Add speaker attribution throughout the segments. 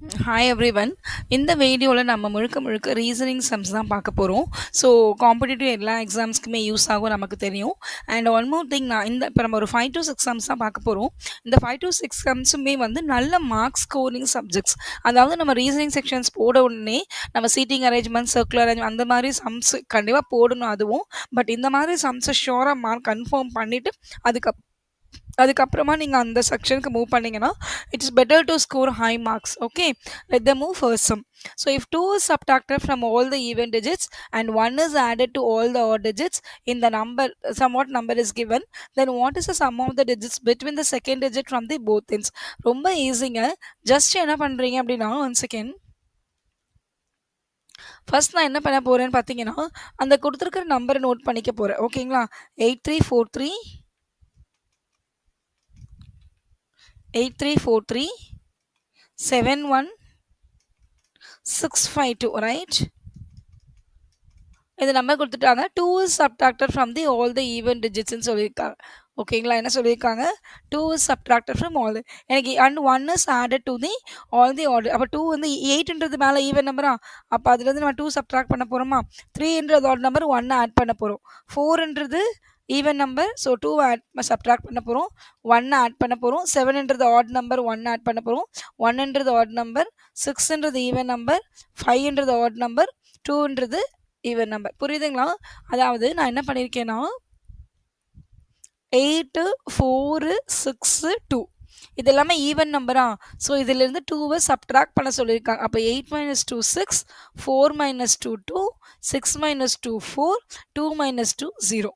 Speaker 1: Hi every one இந்த வீடியோவில் நம்ம முழுக்க முழுக்க ரீசனிங் சம்ஸ் தான் பார்க்க போகிறோம் ஸோ காம்படிட்டிவ் எல்லா எக்ஸாம்ஸ்க்குமே யூஸ் ஆகும் நமக்கு தெரியும். அண்ட் ஒன் மோர் திங் நான் இந்த இப்போ நம்ம ஒரு ஃபைவ் டு சிக்ஸ் சம்ஸ் தான் பார்க்க போகிறோம் இந்த ஃபைவ் டு சிக்ஸ் சம்ஸுமே வந்து நல்ல மார்க் ஸ்கோரிங் சப்ஜெக்ட்ஸ் அதாவது நம்ம ரீசனிங் செக்ஷன்ஸ் போட உடனே நம்ம சீட்டிங் அரேஞ்ச்மெண்ட் சர்க்குலர் அரேஞ்ச்மெண்ட் அந்த மாதிரி சம்ஸ் கண்டிப்பாக போடணும் அதுவும். பட் இந்த மாதிரி சம்ஸை ஷோராக மார்க் கன்ஃபார்ம் பண்ணிவிட்டு அதுக்கப்புறம் அதுக்கப்புறமா நீங்கள் அந்த செக்ஷனுக்கு மூவ் பண்ணிங்கன்னா it's better to score high marks okay let the move first sum so if two is subtracted from all the even digits and one is added to all the odd digits இந்த number sum what number is given then what is the sum of the digits between the second digit from the both things ரொம்ப ஈஸிங்க just என்ன பண்ணுறீங்க அப்படின்னா one second first நான் என்ன பண்ண போகிறேன்னு பார்த்தீங்கன்னா அந்த கொடுத்துருக்குற நம்பரை நோட் பண்ணிக்க போகிறேன் ஓகேங்களா eight three four three eight three four three seven one six five two right இது நம்பர் கொடுத்துட்டாங்க. Two is subtracted from the all the even டிஜிட்ஸ்னு சொல்லியிருக்காங்க. ஓகேங்களா என்ன சொல்லியிருக்காங்க? Two is subtracted from all எனக்கு and one is added to the all the order அப்போ two வந்து எயிட்ன்றது மேலே ஈவன் நம்பரா அப்போ அதுலேருந்து நம்ம டூ சப்ட்ராக்ட் பண்ண போகிறோமா த்ரீன்றது ஆர்டர் நம்பர் ஒன்று ஆட் பண்ண போகிறோம் ஃபோர்ன்றது even number so two add subtract பண்ண போகிறோம் ஒன்னை ஆட் பண்ண போகிறோம் செவன்ன்றது ஆட் நம்பர் ஒன் ஆட் பண்ண போகிறோம் ஒன்ன்றது ஆட் நம்பர் சிக்ஸ்ன்றது ஈவன் நம்பர் ஃபைவ்ன்றது ஆட் நம்பர் டூன்றது ஈவன் நம்பர் புரியுதுங்களா? அதாவது நான் என்ன பண்ணியிருக்கேன்னா எயிட்டு ஃபோரு சிக்ஸு டூ இது எல்லாமே ஈவன் நம்பரா ஸோ இதிலிருந்து டூவை சப்ட்ராக்ட் பண்ண சொல்லியிருக்காங்க. அப்போ eight minus two six four minus two two six minus two four two minus two zero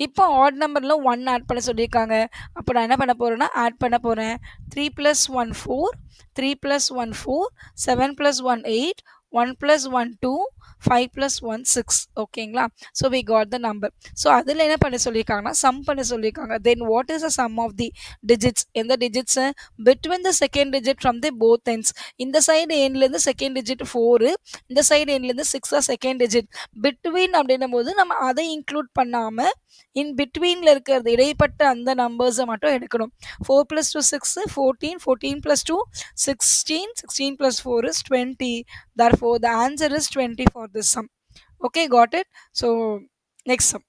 Speaker 1: இப்போ ஆட் நம்பரில் ஒன் ஆட் பண்ண சொல்லியிருக்காங்க. அப்போ நான் என்ன பண்ண போகிறேன்னா ஆட் பண்ண போகிறேன் three plus one four three plus one four seven plus one eight one plus one two five plus one six ஓகேங்களா so we got the number so அதில் என்ன பண்ண சொல்லியிருக்காங்கன்னா சம் பண்ண சொல்லியிருக்காங்க then what is a sum of the digits எந்த digits between the second digit from the both ends இந்த side எண்ட்லேருந்து செகண்ட் டிஜிட் ஃபோரு இந்த சைடு எண்ட்லேருந்து சிக்ஸாக செகண்ட் டிஜிட் பிட்வீன் அப்படின்னும் போது நம்ம அதை இன்க்ளூட் பண்ணாமல் இன் பிட்வீனில் இருக்கிறது இடைப்பட்ட அந்த நம்பர்ஸை மட்டும் எடுக்கணும். Four plus two six fourteen fourteen plus two sixteen sixteen plus four is twenty therefore the answer is 20 for this sum. Okay got it? So next sum.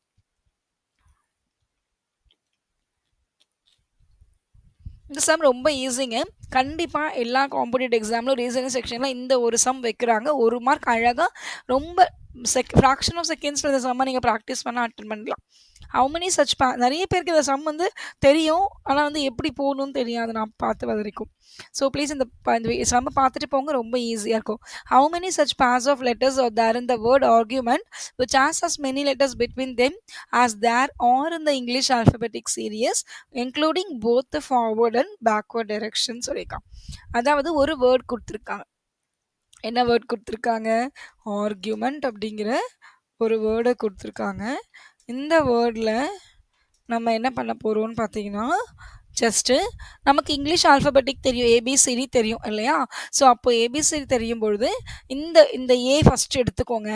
Speaker 1: இந்த சம் ரொம்ப ஈஸிங்க கண்டிப்பாக எல்லா காம்படிட்டிவ் எக்ஸாமில் ரீசனிங் செக்ஷனில் இந்த ஒரு சம் வைக்கிறாங்க. ஒரு மார்க் அழகாக ரொம்ப செக் ஃப்ராக்ஷன் ஆஃப் செகண்ட்ஸில் இந்த சம்மை நீங்கள் ப்ராக்டிஸ் பண்ண அட்டன் பண்ணலாம். ஹவு மெனி சச் பா நிறைய பேருக்கு இந்த சம் வந்து தெரியும். ஆனால் வந்து எப்படி போகணும்னு தெரியாது. நான் பார்த்து வரைக்கும். ஸோ ப்ளீஸ் இந்த இந்த சம்ம பார்த்துட்டு போங்க. ரொம்ப ஈஸியாக இருக்கும். How many such pairs of letters are there in the word argument which has as many letters between them as there are in the English alphabetic series including both the forward and backward direction சொல்லியிருக்கான் அதாவது ஒரு word கொடுத்துருக்காங்க. என்ன word கொடுத்துருக்காங்க? Argument அப்படிங்கிற ஒரு வேர்டை கொடுத்துருக்காங்க. இந்த வேர்டில் நம்ம என்ன பண்ண போகிறோம்னு பார்த்தீங்கன்னா ஜஸ்ட்டு நமக்கு இங்கிலீஷ் ஆல்ஃபபெட்டிக் தெரியும் ஏபிசிடி தெரியும் இல்லையா? ஸோ அப்போ ஏபிசிடி தெரியும் பொழுது இந்த இந்த ஏ ஃபஸ்ட்டு எடுத்துக்கோங்க.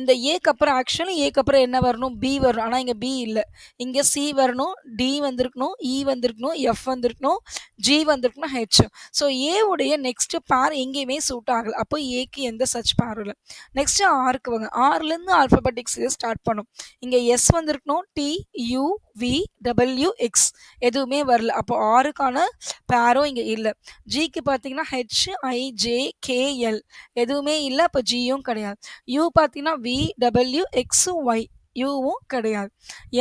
Speaker 1: இந்த ஏக்கு அப்புறம் ஆக்சுவலி ஏக்கு அப்புறம் என்ன வரணும்? பி வரணும் ஆனால் இங்கே பி இல்லை. இங்கே சி வரணும் டி வந்திருக்கணும் இ வந்திருக்கணும் எஃப் வந்திருக்கணும் ஜி வந்திருக்கணும் ஹெச் ஸோ ஏவுடைய நெக்ஸ்ட்டு நெக்ஸ்ட் பேர் எங்கேயுமே சூட் ஆகலை. அப்போ ஏக்கு எந்த சச் பேர் இல்லை. நெக்ஸ்ட்டு ஆருக்கு வாங்க. ஆறுலேருந்து ஆல்ஃபபெட்டிக் சீரியஸ் ஸ்டார்ட் பண்ணும். இங்கே எஸ் வந்திருக்கணும் T U V W X எதுவுமே வரல. அப்போ ஆறுக்கான பேரும் இங்கே இல்லை. ஜிக்கு பார்த்தீங்கன்னா ஹெச் ஐ ஜே கேஎல் எதுவுமே இல்லை. அப்போ ஜியும் கிடையாது. யூ பார்த்தீங்கன்னா வி டபிள்யூ எக்ஸும் ஒய் யூவும் கிடையாது.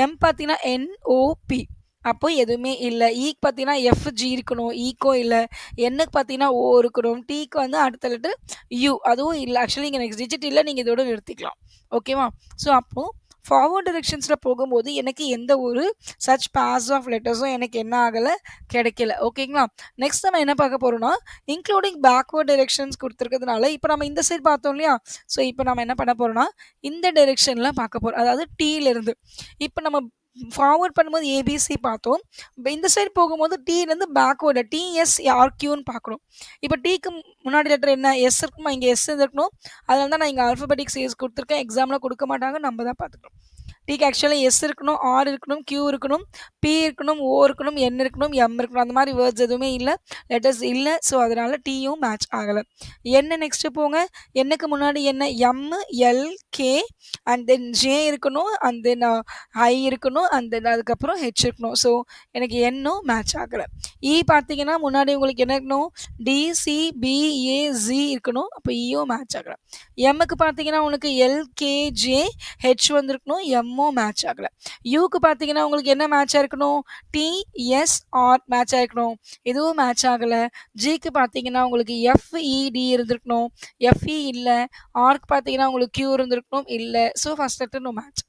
Speaker 1: எம் பார்த்தீங்கன்னா என்ஓபி அப்போ எதுவுமே இல்லை. ஈக்கு e பார்த்தீங்கன்னா எஃப் ஜி இருக்கணும். E ஈக்கோ இல்லை. என்னுக்கு பார்த்தீங்கன்னா ஓ இருக்கணும். டீக்கு வந்து அடுத்த லெட்டர் யூ அதுவும் இல்லை. ஆக்சுவலி இங்கே நெக்ஸ்ட் டிஜிட் இல்லை. நீங்கள் இதோட நிறுத்திக்கலாம். ஓகேவா ஸோ அப்போது ஃபார்வர்ட் டிரெக்ஷன்ஸில் போகும்போது எனக்கு எந்த ஒரு சச் பாஸ் ஆஃப் லெட்டர்ஸும் எனக்கு என்ன ஆகலை கிடைக்கல. ஓகேங்களா நெக்ஸ்ட் நம்ம என்ன பார்க்க போகிறோம்னா இன்க்ளூடிங் பேக்வர்ட் டிரெக்ஷன்ஸ் கொடுத்துருக்கிறதுனால இப்போ நம்ம இந்த சைடு பார்த்தோம் இல்லையா? ஸோ இப்போ நம்ம என்ன பண்ண போகிறோம்னா இந்த டைரெக்ஷனில் பார்க்க போகிறோம் அதாவது டீலேருந்து இப்போ நம்ம ஃபார்வர்ட் பண்ணும்போது ஏபிசி பார்த்தோம். இப்போ இந்த சைடு போகும்போது டீலேருந்து பேக்வேர்டு டிஎஸ் ஆர்கியூன்னு பார்க்கணும் இப்போ டீக்கு முன்னாடி லெட்டர் என்ன? எஸ் இருக்குமா? இங்கே எஸ் இருக்கணும் அதனால தான் நான் இங்கே ஆல்ஃபபெட்டிக் சீரியஸ் கொடுத்துருக்கேன். எக்ஸாமில் கொடுக்க மாட்டாங்க. நம்ம தான் பார்த்துக்கணும். டிக்கு ஆக்சுவலாக எஸ் இருக்கணும் ஆர் இருக்கணும் கியூ இருக்கணும் பி இருக்கணும் ஓ இருக்கணும் என் இருக்கணும் எம் இருக்கணும். அந்த மாதிரி வேர்ட்ஸ் எதுவுமே இல்லை. லெட்டர்ஸ் இல்லை. ஸோ அதனால் டியும் மேட்ச் ஆகலை. என்ன நெக்ஸ்ட்டு போங்க. என்னக்கு முன்னாடி என்ன? M L K and then J இருக்கணும் அண்ட் தென் ஐ இருக்கணும் அண்ட் தென் அதுக்கப்புறம் ஹெச் இருக்கணும். ஸோ எனக்கு என்னும் மேட்ச் ஆகலை. இ e பார்த்தீங்கன்னா முன்னாடி உங்களுக்கு என்ன இருக்கணும்? டிசிபிஏஜி இருக்கணும். அப்போ இயும் e மேட்ச் ஆகலை. எம்முக்கு பார்த்தீங்கன்னா உனக்கு எல்கேஜே ஹெச் வந்திருக்கணும். எம்ஓ மேட்ச் ஆகலை. யூக்கு பார்த்தீங்கன்னா உங்களுக்கு என்ன மேட்சாக இருக்கணும்? டிஎஸ்ஆர் மேட்ச் ஆயிருக்கணும் இதுவும் மேட்ச் ஆகலை. ஜிக்கு பார்த்தீங்கன்னா உங்களுக்கு எஃப்இடி e, இருந்திருக்கணும். எஃப்இ e இல்லை. ஆர்க்கு பார்த்தீங்கன்னா உங்களுக்கு கியூ இருந்திருக்கணும். இல்லை. So first letter no match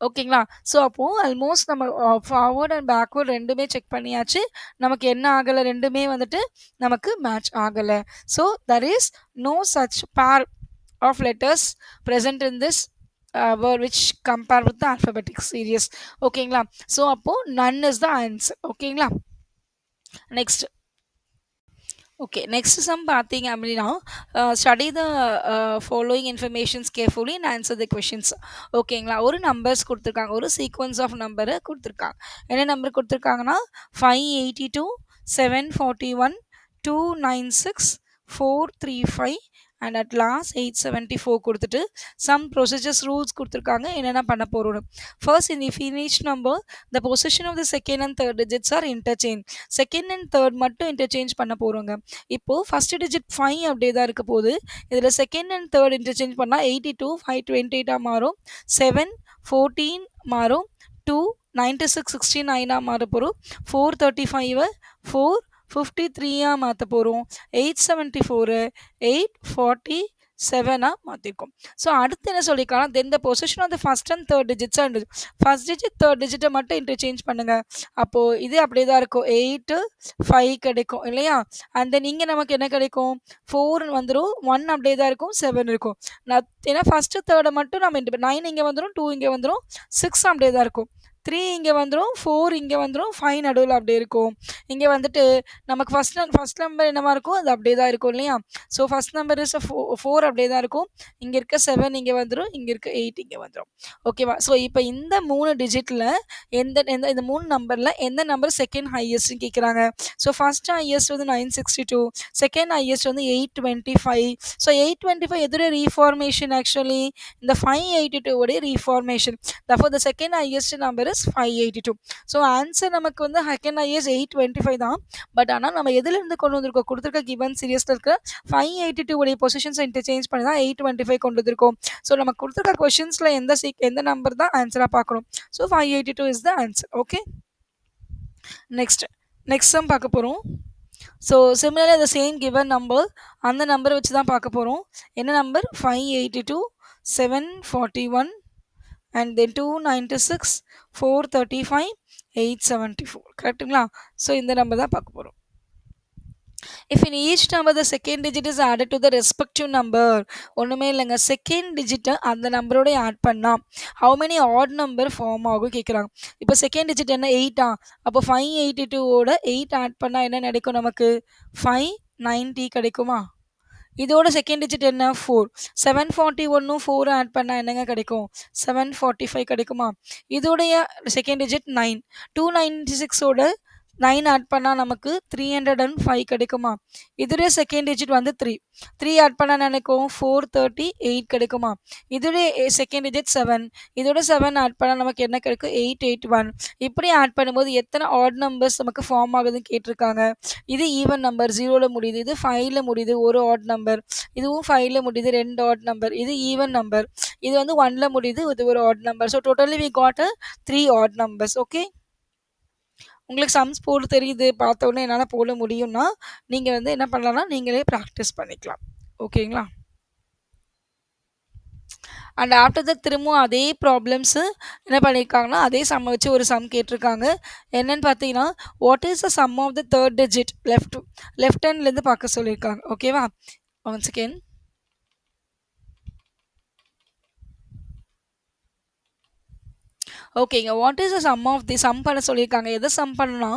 Speaker 1: ஓகேங்களா? ஸோ அப்போது ஆல்மோஸ்ட் நம்ம ஃபார்வர்ட் அண்ட் பேக்வேர்ட் ரெண்டுமே செக் பண்ணியாச்சு. நமக்கு என்ன ஆகலை? ரெண்டுமே வந்துட்டு நமக்கு மேட்ச் ஆகலை. So there is no such pair of letters present in this word which compare with the alphabetic series ஓகேங்களா ஸோ அப்போது நன் இஸ் த ஆன்சர் ஓகேங்களா நெக்ஸ்ட் ஓகே நெக்ஸ்ட் சம் பார்த்தீங்க அப்படின்னா study the following informations carefully and answer the questions ஓகேங்களா ஒரு numbers கொடுத்துருக்காங்க. ஒரு sequence of நம்பரை கொடுத்துருக்காங்க. என்ன நம்பர் கொடுத்துருக்காங்கன்னா five eighty two seven forty one two nine six four three five and at last eight seventy four கொடுத்துட்டு some procedures rules கொடுத்துருக்காங்க. என்னென்ன பண்ண போகிறோம் ஃபர்ஸ்ட் இந்த finish number the position of the second and third digits are interchange second and third மட்டும் interchange பண்ண போகிறோங்க இப்போது ஃபஸ்ட் டிஜிட் ஃபைவ் அப்படியே தான் இருக்க போது இதில் செகண்ட் அண்ட் தேர்ட் இன்டர்சேஞ்ச் பண்ணால் எயிட்டி டூ ஃபைவ் டுவெண்ட்டி எயிட்டாக மாறும். செவன் ஃபோர்டீன் மாறும். டூ நைன்ட்டி சிக்ஸ் சிக்ஸ்டி நைனாக மாற போகிறோம் four thirty five four fifty த்ரீயாக மாற்ற போகிறோம் eight seventy four eight forty செவனாக மாற்றிருக்கோம் ஸோ அடுத்து என்ன சொல்லிக்கலாம் then the position of the first and third டிஜிட்ஸாக இருந்துச்சு ஃபஸ்ட் டிஜிட் தேர்ட் டிஜிட்டை மட்டும் இன்டர்சேஞ்ச் பண்ணுங்கள் அப்போது இது அப்படியே தான் இருக்கும். எயிட்டு ஃபைவ் கிடைக்கும் இல்லையா? அண்ட் தென் இங்கே நமக்கு என்ன கிடைக்கும்? ஃபோர்னு வந்துடும் ஒன் அப்படியே தான் இருக்கும் செவன் இருக்கும். நான் ஏன்னா ஃபஸ்ட்டு தேர்டை மட்டும் நம்ம நைன் இங்கே வந்துடும் டூ இங்கே வந்துடும் சிக்ஸ் அப்படியே தான் இருக்கும். த்ரீ இங்கே வந்துடும் ஃபோர் இங்கே வந்துடும் ஃபைவ் நடுவில் அப்படியே இருக்கும். இங்கே வந்துட்டு நமக்கு ஃபஸ்ட் ஃபஸ்ட் நம்பர் என்னமா இருக்கும்? அது அப்படியே தான் இருக்கும் இல்லையா? So first number is four four அப்படியே தான் இருக்கும். இங்கே இருக்க செவன் இங்கே வந்துடும் இங்கே இருக்க எயிட் இங்கே வந்துடும் ஓகேவா ஸோ இப்போ இந்த மூணு டிஜிட்டில் எந்த எந்த இந்த மூணு நம்பரில் எந்த நம்பர் செகண்ட் ஹையஸ்ட்னு கேட்குறாங்க ஸோ ஃபஸ்ட் ஹையஸ்ட் வந்து nine sixty two second highest வந்து eight twenty five so eight twenty five எதிரே ரீஃபார்மேஷன் ஆக்சுவலி இந்த ஃபைவ் எயிட்டி டூ உடைய ரீஃபார்மேஷன் தப்போ the second highest number is five eighty two so answer நமக்கு வந்து ஹெக்கன் highest eight twenty five தான். But ஆனால் நம்ம எதுலேருந்து கொண்டு வந்திருக்கோம்? கொடுத்துருக்க கிவன் சீரியஸில் இருக்க ஃபைவ் எயிட்டி டூ உடைய பொசிஷன்ஸ் இன்டர்சேஞ்ச் பண்ணி தான் எயிட் டுவெண்ட்டி ஃபைவ் கொண்டு வந்திருக்கோம். ஸோ நம்ம கொடுத்துருக்க கொஷின்ஸில் எந்த சீக் எந்த நம்பர் தான் ஆன்சராக பார்க்கணும்? So five eighty two is the answer okay next next sum பார்க்க போகிறோம் so similarly the same given number அந்த நம்பரை வச்சு தான் பார்க்க போகிறோம் என்ன number five eighty two seven forty one and then two ninety six four thirty five eight seventy four கரெக்டுங்களா ஸோ இந்த நம்பர் தான் பார்க்க போகிறோம் if in each number the second digit is added to the respective number ஒன்றுமே இல்லைங்க. Second டிஜிட்டை அந்த நம்பரோட ஆட் பண்ணால் how many odd number form ஆகும் கேட்குறாங்க இப்போ செகண்ட் டிஜிட் என்ன? எயிட்டா அப்போ ஃபைவ் எயிட்டி டூவோட எயிட் ஆட் பண்ணால் என்ன கிடைக்கும் நமக்கு? ஃபைவ் நைன்ட்டி கிடைக்குமா? இதோட செகண்ட் டிஜிட் என்ன? ஃபோர் செவன் ஃபார்ட்டி ஒன்னும் ஃபோரை ஆட் பண்ணால் என்னங்க கிடைக்கும்? செவன் ஃபார்ட்டி ஃபைவ் கிடைக்குமா? இதோடைய second digit nine two ninety சிக்ஸோட nine add பண்ணால் நமக்கு த்ரீ ஹண்ட்ரட் அண்ட் ஃபைவ் கிடைக்குமா? இதுலேயே செகண்ட் டிஜிட் வந்து த்ரீ த்ரீ ஆட் பண்ணால் நினைக்கும்? ஃபோர் தேர்ட்டி எயிட் கிடைக்குமா? இதுலேயே செகண்ட் டிஜிட் செவன் இதோட செவன் ஆட் பண்ணால் நமக்கு என்ன கிடைக்கும்? எயிட் எயிட் ஒன் இப்படி ஆட் பண்ணும்போது எத்தனை ஆட் நம்பர்ஸ் நமக்கு ஃபார்ம் ஆகுதுன்னு கேட்டிருக்காங்க. இது ஈவன் நம்பர் ஜீரோவில் முடியுது. இது ஃபைவ்ல முடியுது. ஒரு ஆட் நம்பர் இதுவும் ஃபைவ்ல முடியுது. ரெண்டு ஆட் நம்பர் இது ஈவன் நம்பர் இது வந்து ஒன்ல முடியுது. இது ஒரு odd number so totally we got a three odd numbers okay உங்களுக்கு சம்ஸ் போட தெரியுது பார்த்த உடனே என்னால் போட முடியும்னா நீங்கள் வந்து என்ன பண்ணலாம்னா நீங்களே ப்ராக்டிஸ் பண்ணிக்கலாம். ஓகேங்களா? அண்ட் ஆஃப்டர் த திரும்பவும் அதே ப்ராப்ளம்ஸு என்ன பண்ணியிருக்காங்கன்னா அதே சம் வச்சு ஒரு சம் கேட்டிருக்காங்க. என்னன்னு பார்த்தீங்கன்னா what is the sum of the third digit left left ஹேண்ட்லேருந்து பார்க்க சொல்லியிருக்காங்க. ஓகேவா ஒன்ஸ் அகேன் ஓகேங்க. What is the sum of the sum பண்ண சொல்லியிருக்காங்க. எதை சம் பண்ணணும்னா,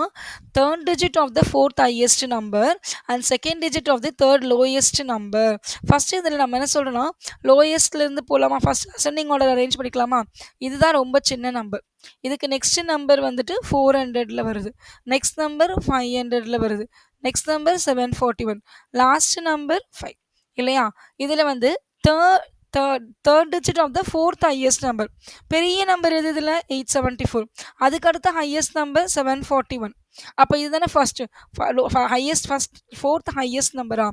Speaker 1: third digit of the fourth highest number and second digit of the third lowest number. First இதில் நம்ம என்ன சொல்கிறோன்னா லோயஸ்ட்லேருந்து போகலாமா ஃபஸ்ட் அசெண்டிங் ஆர்டர் அரேஞ்ச் பண்ணிக்கலாமா? இதுதான் ரொம்ப சின்ன நம்பர். இதுக்கு நெக்ஸ்ட் நம்பர் வந்துட்டு 400ல வருது. நெக்ஸ்ட் நம்பர் 500ல வருது. Next number 741. Last number five இல்லையா? இதில் வந்து third third third digit of the fourth highest number. பெரிய நம்பர் எது இதில் எயிட் 874. அதுக்கு அடுத்த ஹையஸ்ட் நம்பர் 741. அப்ப இதுதானே ஃபர்ஸ்ட் ஃப லோ ஃப ஹையஸ்ட் ஃபஸ்ட் ஃபோர்த் ஹையஸ்ட் நம்பரா?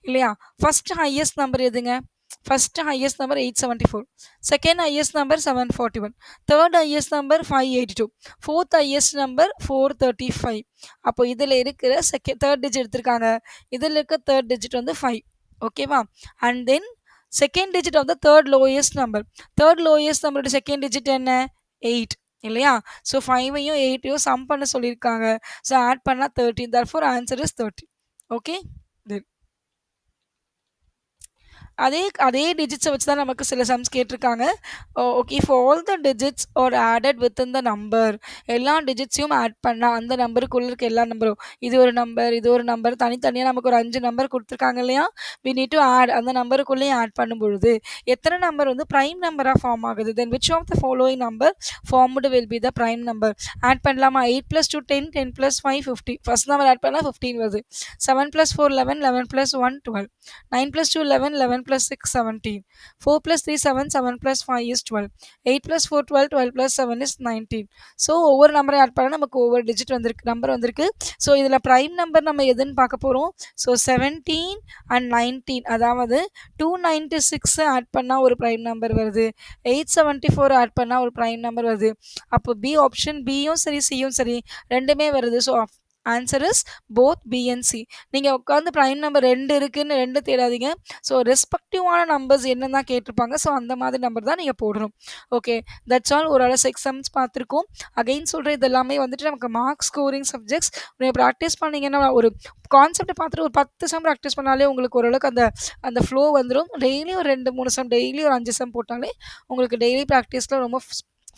Speaker 1: இல்லையா? ஃபஸ்ட்டு ஹையஸ்ட் நம்பர் எதுங்க? First highest number 874. Second highest number 741. Third highest number 582. Fourth highest number 435. அப்போ இதில் இருக்கிற செகண்ட் தேர்ட் டிஜிட் எடுத்திருக்காங்க. இதில் இருக்க தேர்ட் டிஜிட் வந்து ஃபைவ் ஓகேவா? And then second digit of the third lowest number. Third lowest நம்பரோட செகண்ட் டிஜிட் என்ன? எயிட் இல்லையா? ஸோ 5ஐயும் 8ஐயும் சம் பண்ண சொல்லியிருக்காங்க. ஸோ ஆட் பண்ணால் 13. Therefore answer is 13. Okay? Then அதே அதே டிஜிட்ஸை வச்சு தான் நமக்கு சில சம்ஸ் கேட்டிருக்காங்க. Oh okay. இப்போ all the digits are added with in the number. எல்லா டிஜிட்ஸையும் ஆட் பண்ணால் அந்த நம்பருக்குள்ளே இருக்க எல்லா நம்பரும். இது ஒரு நம்பர், இது ஒரு நம்பர் தனித்தனியாக நமக்கு ஒரு அஞ்சு நம்பர் கொடுத்துருக்காங்க இல்லையா? வி நீட் டு ஆட் அந்த நம்பருக்குள்ளேயும் ஆட் பண்ணும்பொழுது, எத்தனை நம்பர் வந்து ப்ரைம் நம்பராக ஃபார்ம் ஆகுது? Then which of the following number formed will be the prime number? Add பண்ணலாமா? 8 + 2 10, 10 + 5 50. ஃபர்ஸ்ட் நம்பர் ஆட் பண்ணால் ஃபிஃப்டீன் வருது. 7 + 4 11, 11 + 1 12. 9 + 2 11, plus six seventeen four plus three seven seven plus five is twelve eight plus four 12. Twelve plus seven is nineteen so ஒவ்வொரு நம்பரை add பண்ணால் நமக்கு ஒவ்வொரு digit வந்திருக்கு number வந்திருக்கு. ஸோ இதில் ப்ரைம் நம்பர் நம்ம எதுன்னு பார்க்க போகிறோம் ஸோ செவன்டீன் அண்ட் நைன்டீன் அதாவது டூ நைன்ட்டி சிக்ஸ் ஆட் பண்ணால் ஒரு ப்ரைம் நம்பர் வருது. எயிட் செவன்ட்டி ஃபோர் ஆட் பண்ணால் ஒரு ப்ரைம் நம்பர் வருது. அப்போ பி ஆப்ஷன் பியும் சரி சியும் சரி ரெண்டுமே வருது. So answer is both B and C நீங்கள் உட்காந்து ப்ரைம் நம்பர் ரெண்டு இருக்குன்னு ரெண்டு தேடாதீங்க. ஸோ ரெஸ்பெக்டிவான நம்பர்ஸ் என்னன்னு தான் கேட்டிருப்பாங்க. ஸோ அந்த மாதிரி நம்பர் தான் நீங்கள் போடணும். ஓகே. தட்ஸ் ஆல் ஒரு அளவு எக்ஸாம்ஸ் பார்த்துருக்கோம். அகைன் சொல்கிற இதெல்லாமே வந்துட்டு நமக்கு மார்க் ஸ்கோரிங் சப்ஜெக்ட்ஸ். நீங்கள் ப்ராக்டிஸ் பண்ணீங்கன்னா ஒரு கான்செப்டை பார்த்துட்டு ஒரு 10 சம் ப்ராக்டிஸ் பண்ணாலே உங்களுக்கு ஓரளவுக்கு அந்த அந்த ஃப்ளோ வந்துடும் டெய்லி ஒரு 2, 3 சம் டெய்லி ஒரு அஞ்சு சம் போட்டாலே உங்களுக்கு டெய்லி ப்ராக்டிஸில் ரொம்ப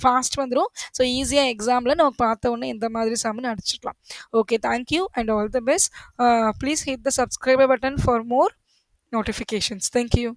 Speaker 1: ஃபாஸ்ட் வந்துரும். ஸோ ஈஸியா எக்ஸாம்ல நம்ம பார்த்த உடனே எந்த மாதிரி சம்னு அடிச்சுக்கலாம். Okay. Thank you and all the best. Uh please hit the subscriber button for more notifications. Thank you.